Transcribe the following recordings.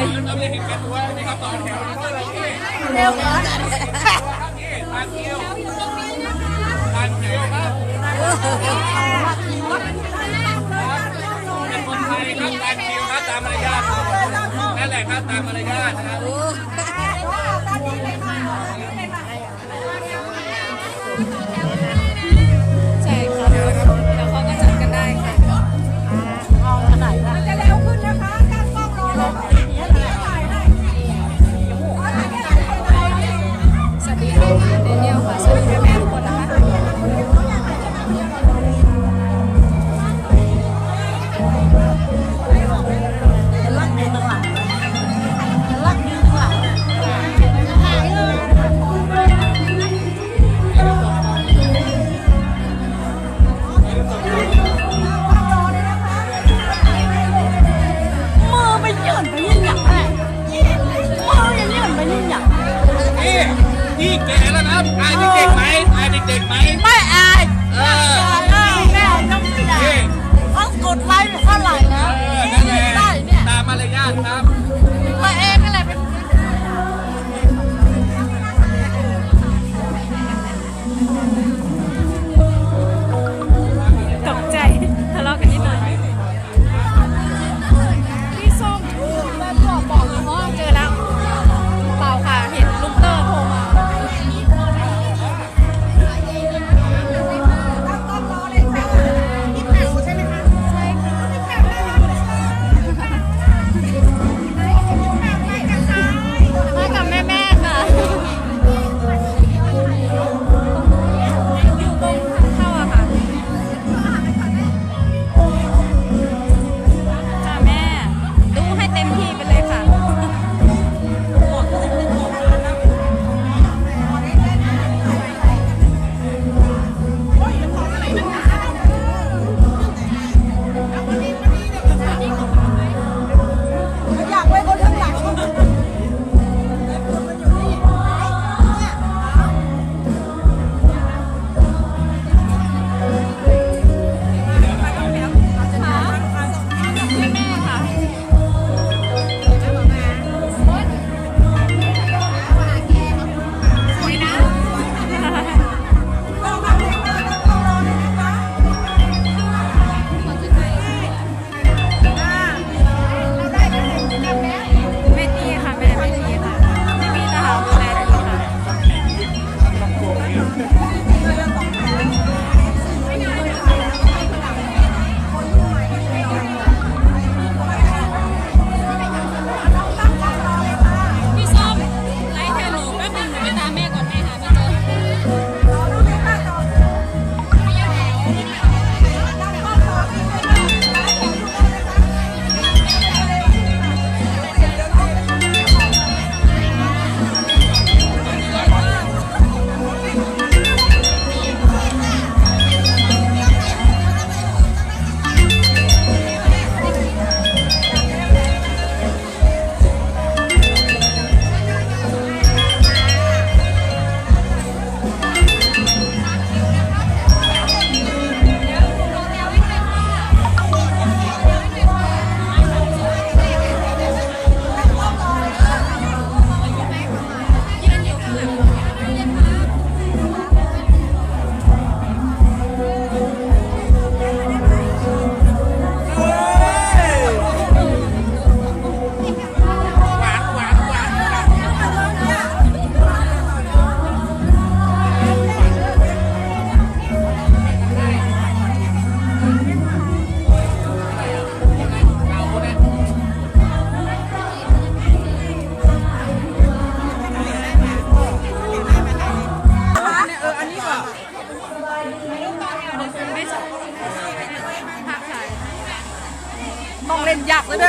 เลยเร็วเหรอเป็นคนไทยครับตามคิวครับตามมารยาทครับนั่นแหละครับตามมารยาทนะครับ ตามนี้ยะ ท่าไหร่นะ ได้เนี่ย ตามมารยาทครับ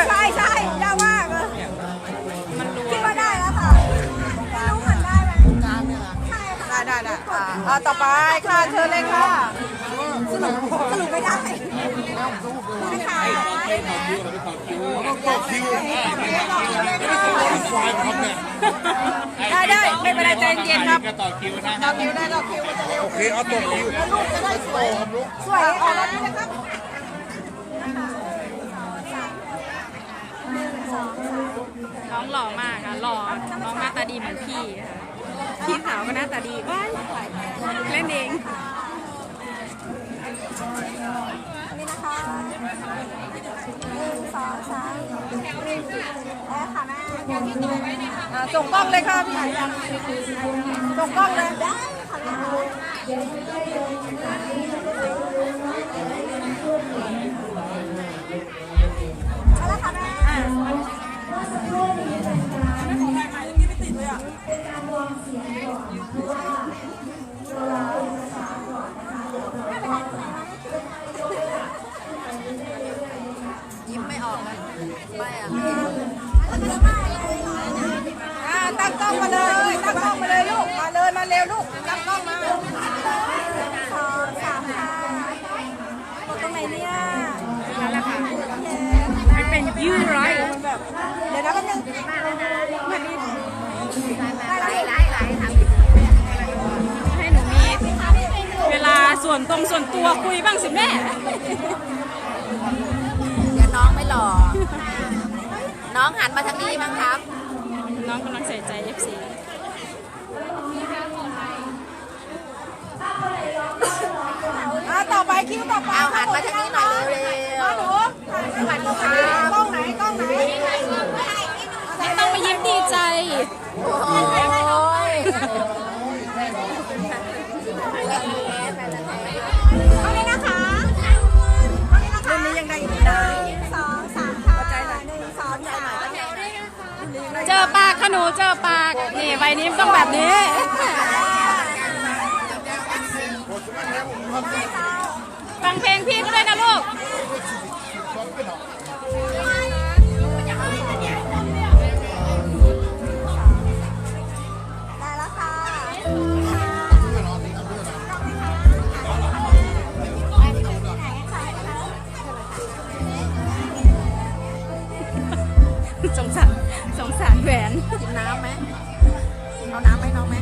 ใช่ใช่ยาวมากเลยคิดว่าได้แล้วค่ะไม่รู้หันได้ไหมใช่ค่ะได้ได้อ่าอ่าต่อไปค่ะเชิญเลยค่ะสรุปสรุปไม่ได้คุณวได้ได้ไม่เป็นไรใจเย็นครับต่อคิวนะต่อคิวได้ต่อคิวจะเร็วโอเคเอาต่อคิวลูกจะได้สวยสวยออกะ น้องหล่อมากค่ะหล่อน้องหน้าตาดีเหมือนพี่ค่ะพี่สาวก็หน้าตาดีว้ายเล่นเองนี่นะคะหนึ่งสองสามแอร์ค่ะแม่ส่งกล้องเลยค่ะพี่ส่งกล้องเลยได้ค่ะ ส่วนตรงส่วนตัวคุยบ้างสิแม่ เดี๋ยวน้องไม่หล่อ น้องหันมาทางนี้บ้างครับ น้องกำลังใส่ใจ FC อ่าต่อไปคิวต่อไปเอาหันมาทางนี้หน่อยเร็วมาหนูหันมาทางนี้กล้องไหนกล้องไหนไม่ต้องมายิ้มดีใจ โอ้ย งนี้นะคะรุ่นนี้ยังได้อยู่นะหนึ่งสองสามค่ะหนึ่งสองสามเจอปากขนูเจอปากนี่ใบนี้มันต้องแบบนี้ฟังเพลงพี่ก็ได้นะลูก สงสารสงสารแหวนกินน้ำไหมเอาน้ำไหมน้องไหม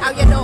เอาอย่าดม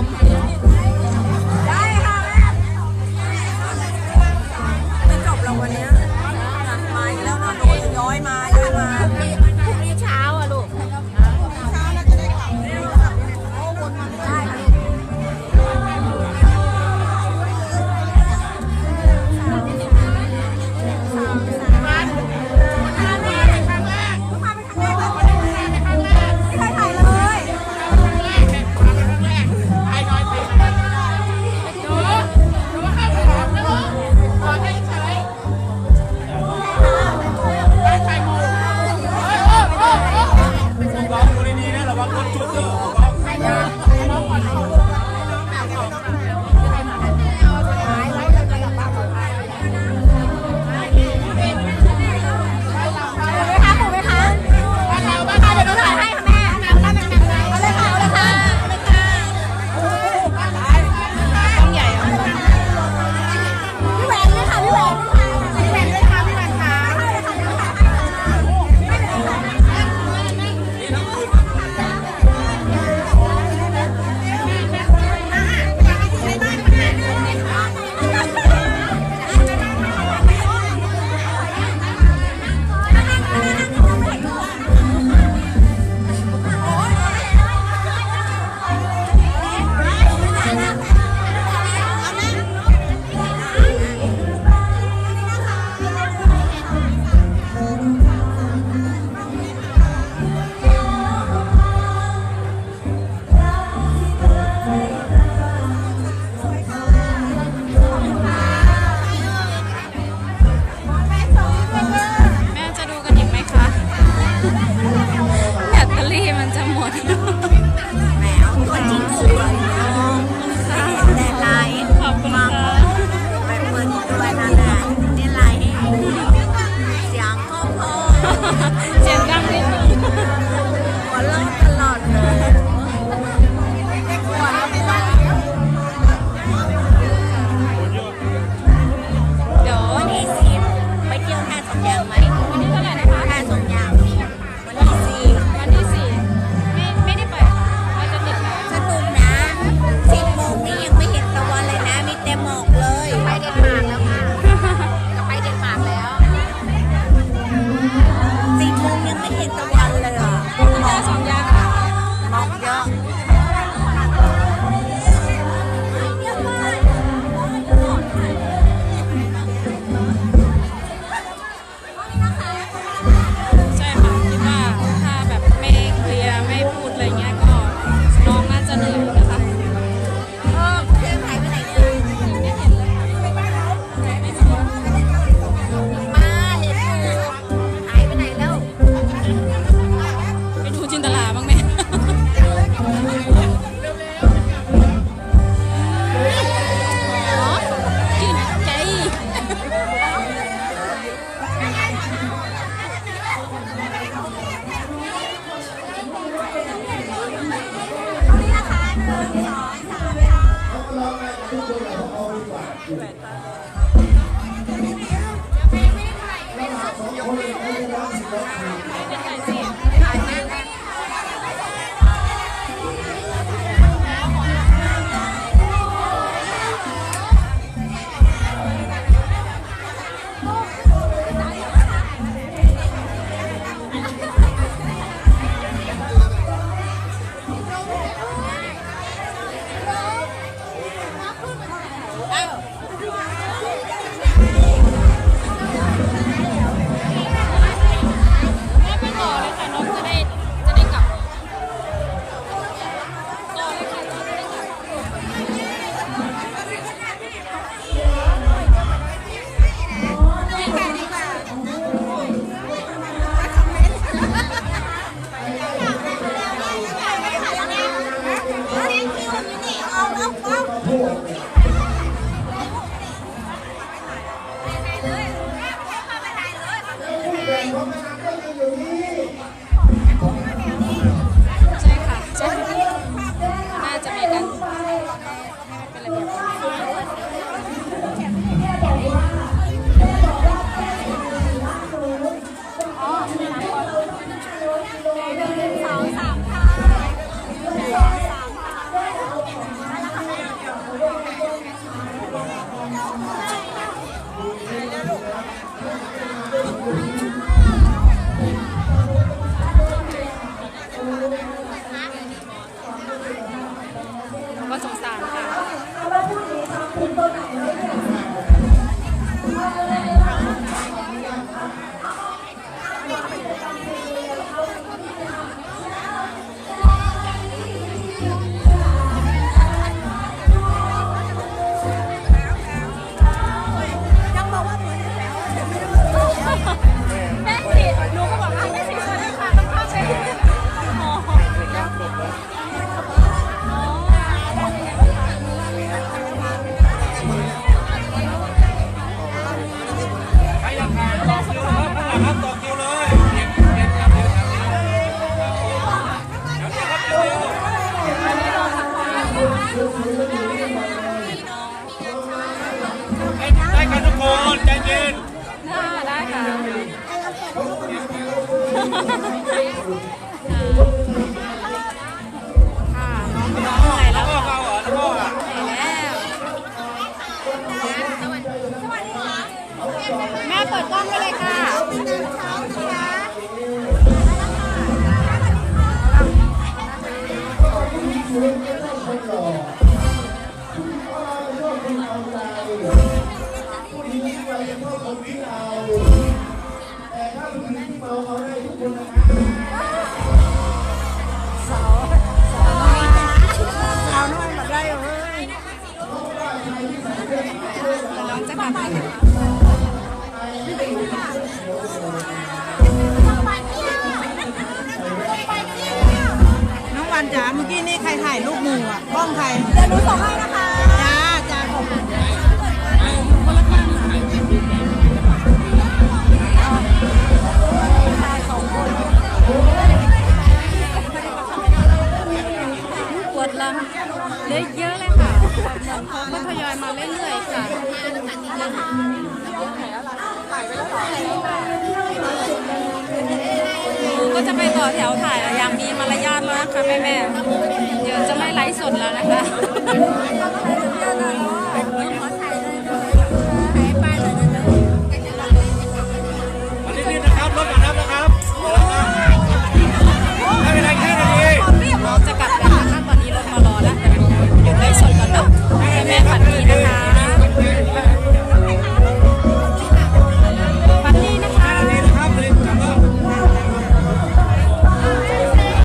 すいません。 จะไปต่อแถวถ่ายอย่างมีมารยาทแล้วนะคะแม่แม่เดี๋ยวจะไม่ไลฟ์สดแล้วนะคะ